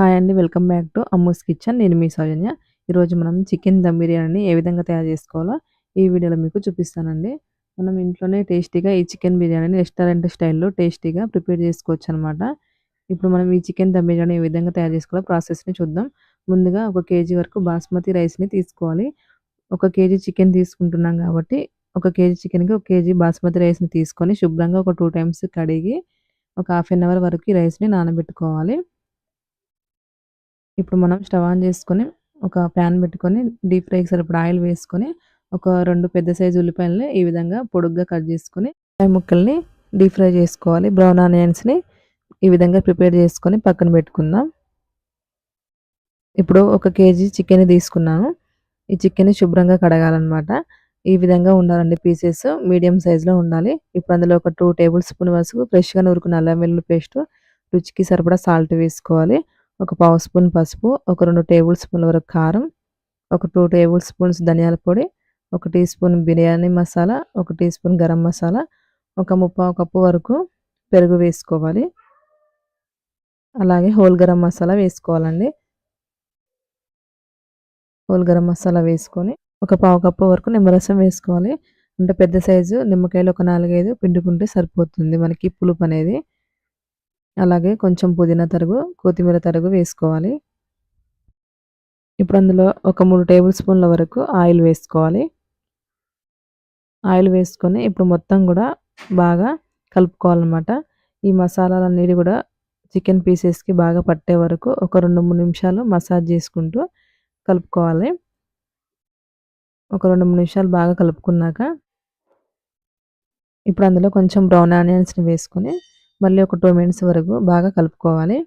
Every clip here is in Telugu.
హాయ్ అండి. Welcome back to Ammu's kitchen. నేను మీ సౌజన్య. ఈరోజు మనం చికెన్ దమ్ బిర్యానీని ఏ విధంగా తయారు చేసుకోవాలో ఈ వీడియోలో మీకు చూపిస్తానండి. మనం ఇంట్లోనే టేస్టీగా ఈ చికెన్ బిర్యానీని రెస్టారెంట్ స్టైల్లో టేస్టీగా ప్రిపేర్ చేసుకోవచ్చు అనమాట ఇప్పుడు మనం ఈ చికెన్ దమ్ బిర్యానీ ఏ విధంగా తయారు చేసుకోవాలో ప్రాసెస్ని చూద్దాం. ముందుగా ఒక కేజీ వరకు బాస్మతి రైస్ని తీసుకోవాలి. ఒక కేజీ చికెన్ తీసుకుంటున్నాం కాబట్టి ఒక కేజీ చికెన్కి ఒక కేజీ బాస్మతి రైస్ని తీసుకొని శుభ్రంగా ఒక టూ టైమ్స్ కడిగి ఒక హాఫ్ అన్ అవర్ వరకు ఈ రైస్ని నానబెట్టుకోవాలి. ఇప్పుడు మనం స్టవ్ ఆన్ చేసుకొని ఒక ప్యాన్ పెట్టుకొని డీప్ ఫ్రైకి సరిపడా ఆయిల్ వేసుకొని ఒక రెండు పెద్ద సైజు ఉల్లిపాయలని ఈ విధంగా పొడుగ్గా కట్ చేసుకొని ముక్కల్ని డీప్ ఫ్రై చేసుకోవాలి. బ్రౌన్ ఆనియన్స్ని ఈ విధంగా ప్రిపేర్ చేసుకొని పక్కన పెట్టుకుందాం. ఇప్పుడు ఒక కేజీ చికెన్ తీసుకున్నాను. ఈ చికెన్ శుభ్రంగా కడగాలన్నమాట. ఈ విధంగా ఉండాలండి పీసెస్. మీడియం సైజులో ఉండాలి. ఇప్పుడు అందులో ఒక టూ టేబుల్ స్పూన్ వరకు ఫ్రెష్గా నూరుకున్న అల్లం వెల్లుల్లి పేస్ట్ రుచికి సరిపడా సాల్ట్ వేసుకోవాలి. ఒక పావు స్పూన్ పసుపు ఒక రెండు టేబుల్ స్పూన్ల వరకు కారం ఒక టూ టేబుల్ స్పూన్స్ ధనియాల పొడి ఒక టీ స్పూన్ బిర్యానీ మసాలా ఒక టీ స్పూన్ గరం మసాలా ఒక ముప్పావు కప్పు వరకు పెరుగు వేసుకోవాలి. అలాగే హోల్ గరం మసాలా వేసుకోవాలండి. హోల్ గరం మసాలా వేసుకొని ఒక పావు కప్పు వరకు నిమ్మరసం వేసుకోవాలి. అంటే పెద్ద సైజు నిమ్మకాయలు ఒక నాలుగైదు పిండుకుంటే సరిపోతుంది మనకి పులుపు అనేది. అలాగే కొంచెం పుదీనా తరుగు కొత్తిమీర తరుగు వేసుకోవాలి. ఇప్పుడు అందులో ఒక మూడు టేబుల్ స్పూన్ల వరకు ఆయిల్ వేసుకోవాలి. ఆయిల్ వేసుకొని ఇప్పుడు మొత్తం కూడా బాగా కలుపుకోవాలన్నమాట. ఈ మసాలాలన్నీ కూడా చికెన్ పీసెస్కి బాగా పట్టే వరకు ఒక రెండు మూడు నిమిషాలు మసాజ్ చేసుకుంటూ కలుపుకోవాలి. ఒక రెండు మూడు నిమిషాలు బాగా కలుపుకున్నాక ఇప్పుడు అందులో కొంచెం బ్రౌన్ ఆనియన్స్ని వేసుకొని మళ్ళీ ఒక టూ మినిట్స్ వరకు బాగా కలుపుకోవాలి.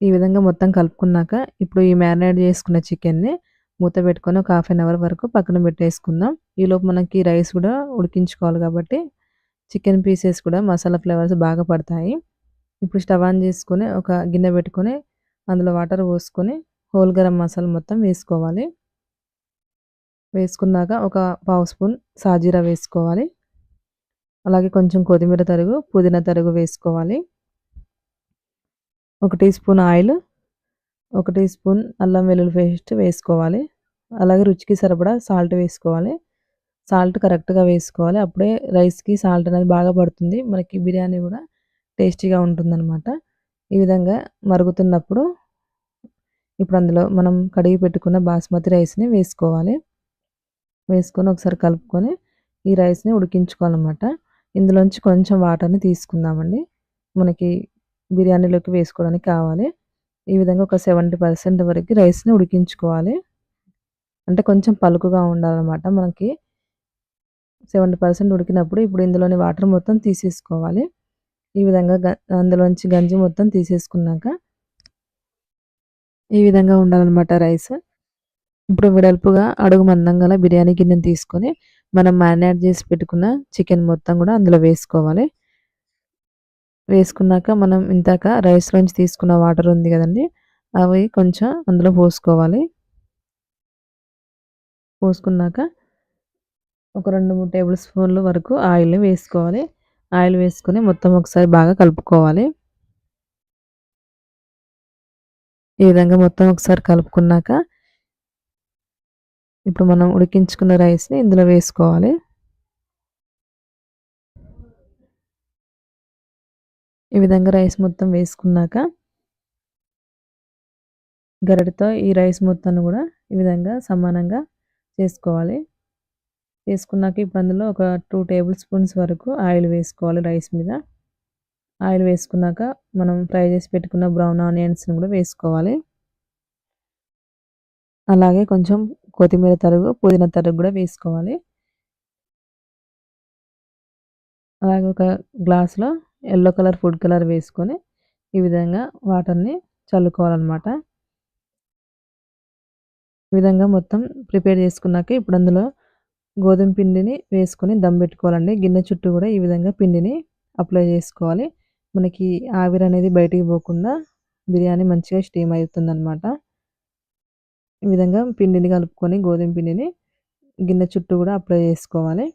ఈ విధంగా మొత్తం కలుపుకున్నాక ఇప్పుడు ఈ మ్యారినేట్ చేసుకున్న చికెన్ని మూత పెట్టుకొని ఒక హాఫ్ అన్ అవర్ వరకు పక్కన పెట్టేసుకుందాం. ఈలోపు మనకి రైస్ కూడా ఉడికించుకోవాలి కాబట్టి చికెన్ పీసెస్ కూడా మసాలా ఫ్లేవర్స్ బాగా పడతాయి. ఇప్పుడు స్టవ్ ఆన్ చేసుకొని ఒక గిన్నె పెట్టుకొని అందులో వాటర్ పోసుకొని హోల్ గరం మసాలా మొత్తం వేసుకోవాలి. వేసుకున్నాక ఒక పావు స్పూన్ సాజీరా వేసుకోవాలి. అలాగే కొంచెం కొత్తిమీర తరుగు పుదీనా తరుగు వేసుకోవాలి. ఒక టీ స్పూన్ ఆయిల్ ఒక టీ స్పూన్ అల్లం వెల్లుల్లి పేస్ట్ వేసుకోవాలి. అలాగే రుచికి సరిపడా సాల్ట్ వేసుకోవాలి. సాల్ట్ కరెక్ట్గా వేసుకోవాలి. అప్పుడే రైస్కి సాల్ట్ అనేది బాగా పడుతుంది. మనకి బిర్యానీ కూడా టేస్టీగా ఉంటుందన్నమాట. ఈ విధంగా మరుగుతున్నప్పుడు ఇప్పుడు అందులో మనం కడిగి పెట్టుకున్న బాస్మతి రైస్ని వేసుకోవాలి. వేసుకొని ఒకసారి కలుపుకొని ఈ రైస్ని ఉడికించుకోవాలన్నమాట. ఇందులోంచి కొంచెం వాటర్ని తీసుకుందామండి. మనకి బిర్యానీలోకి వేసుకోవడానికి కావాలి. ఈ విధంగా ఒక సెవెంటీ పర్సెంట్ వరకు రైస్ని ఉడికించుకోవాలి. అంటే కొంచెం పలుకుగా ఉండాలన్నమాట మనకి. సెవెంటీ పర్సెంట్ ఉడికినప్పుడు ఇప్పుడు ఇందులోని వాటర్ మొత్తం తీసేసుకోవాలి. ఈ విధంగా అందులోంచి గంజి మొత్తం తీసేసుకున్నాక ఈ విధంగా ఉండాలన్నమాట రైస్. ఇప్పుడు వెడల్పుగా అడుగు మందంగా బిర్యానీ గిన్నెని తీసుకొని మనం మ్యారినేట్ చేసి పెట్టుకున్న చికెన్ మొత్తం కూడా అందులో వేసుకోవాలి. వేసుకున్నాక మనం ఇంతాక రైస్లోంచి తీసుకున్న వాటర్ ఉంది కదండి అవి కొంచెం అందులో పోసుకోవాలి. పోసుకున్నాక ఒక రెండు మూడు టేబుల్ స్పూన్ల వరకు ఆయిల్ వేసుకోవాలి. ఆయిల్ వేసుకొని మొత్తం ఒకసారి బాగా కలుపుకోవాలి. ఈ విధంగా మొత్తం ఒకసారి కలుపుకున్నాక ఇప్పుడు మనం ఉడికించుకున్న రైస్ని ఇందులో వేసుకోవాలి. ఈ విధంగా రైస్ మొత్తం వేసుకున్నాక గరిటతో ఈ రైస్ మొత్తం కూడా ఈ విధంగా సమానంగా చేసుకోవాలి. వేసుకున్నాక ఇప్పుడు అందులో ఒక టూ టేబుల్ స్పూన్స్ వరకు ఆయిల్ వేసుకోవాలి రైస్ మీద. ఆయిల్ వేసుకున్నాక మనం ఫ్రై చేసి పెట్టుకున్న బ్రౌన్ ఆనియన్స్ని కూడా వేసుకోవాలి. అలాగే కొంచెం కొత్తిమీర తరుగు పుదీనా తరుగు కూడా వేసుకోవాలి. అలాగే ఒక గ్లాస్లో ఎల్లో కలర్ ఫుడ్ కలర్ వేసుకొని ఈ విధంగా వాటర్ని చల్లుకోవాలన్నమాట. ఈ విధంగా మొత్తం ప్రిపేర్ చేసుకున్నాక ఇప్పుడు అందులో గోధుమ పిండిని వేసుకొని దమ్ పెట్టుకోవాలండి. గిన్నె చుట్టూ కూడా ఈ విధంగా పిండిని అప్లై చేసుకోవాలి. మనకి ఆవిరి అనేది బయటికి పోకుండా బిర్యానీ మంచిగా స్టీమ్ అవుతుంది అన్నమాట ఈ విధంగా పిండిని కలుపుకొని గోధుమ పిండిని గిన్నె చుట్టూ కూడా అప్లై చేసుకోవాలి.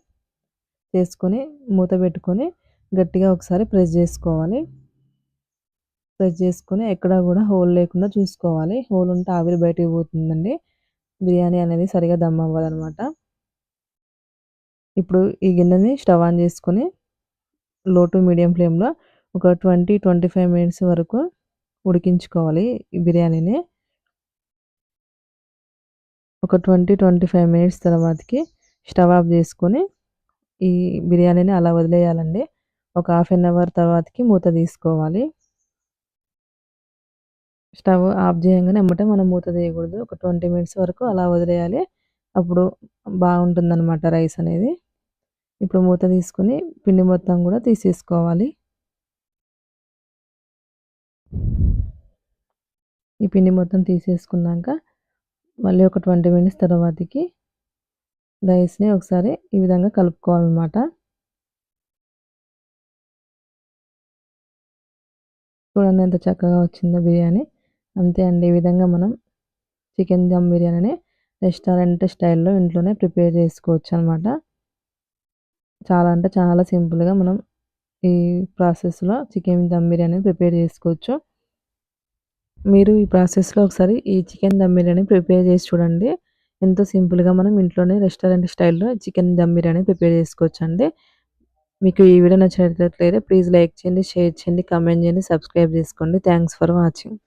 చేసుకొని మూత పెట్టుకొని గట్టిగా ఒకసారి ప్రెస్ చేసుకోవాలి. ప్రెస్ చేసుకొని ఎక్కడ కూడా హోల్ లేకుండా చూసుకోవాలి. హోల్ ఉంటే ఆవిరి బయటికి పోతుందండి. బిర్యానీ అనేది సరిగా దమ్ అవ్వదనమాట ఇప్పుడు ఈ గిన్నెని స్టవ్ ఆన్ చేసుకొని లో టు మీడియం ఫ్లేమ్లో ఒక ట్వంటీ ట్వంటీ ఫైవ్ మినిట్స్ వరకు ఉడికించుకోవాలి ఈ బిర్యానీని. ఒక ట్వంటీ ట్వంటీ ఫైవ్ మినిట్స్ తర్వాతకి స్టవ్ ఆఫ్ చేసుకొని ఈ బిర్యానీని అలా వదిలేయాలండి. ఒక హాఫ్ అన్ అవర్ తర్వాతకి మూత తీసుకోవాలి. స్టవ్ ఆఫ్ చేయగానే ఎమ్మటే మనం మూత తీయకూడదు. ఒక ట్వంటీ మినిట్స్ వరకు అలా వదిలేయాలి. అప్పుడు బాగుంటుందన్నమాట రైస్ అనేది. ఇప్పుడు మూత తీసుకొని పిండి మొత్తం కూడా తీసేసుకోవాలి. ఈ పిండి మొత్తం తీసేసుకున్నాక మళ్ళీ ఒక ట్వంటీ మినిట్స్ తర్వాతకి రైస్ని ఒకసారి ఈ విధంగా కలుపుకోవాలన్నమాట. చూడండి ఎంత చక్కగా వచ్చిందో బిర్యానీ. అంతే అండి ఈ విధంగా మనం చికెన్ దమ్ బిర్యానీని రెస్టారెంట్ స్టైల్లో ఇంట్లోనే ప్రిపేర్ చేసుకోవచ్చు అనమాట చాలా అంటే చాలా సింపుల్గా మనం ఈ ప్రాసెస్లో చికెన్ దమ్ బిర్యానీ ప్రిపేర్ చేసుకోవచ్చు. మీరు ఈ ప్రాసెస్లో ఒకసారి ఈ చికెన్ దమ్ బిర్యానీ ప్రిపేర్ చేసి చూడండి. ఎంతో సింపుల్గా మనం ఇంట్లోనే రెస్టారెంట్ స్టైల్లో చికెన్ దమ్ బిర్యానీ ప్రిపేర్ చేసుకోవచ్చు అండి మీకు ఈ వీడియో నచ్చినట్లయితే ప్లీజ్ లైక్ చేయండి షేర్ చేయండి కామెంట్ చేయండి సబ్స్క్రైబ్ చేసుకోండి. Thanks for watching.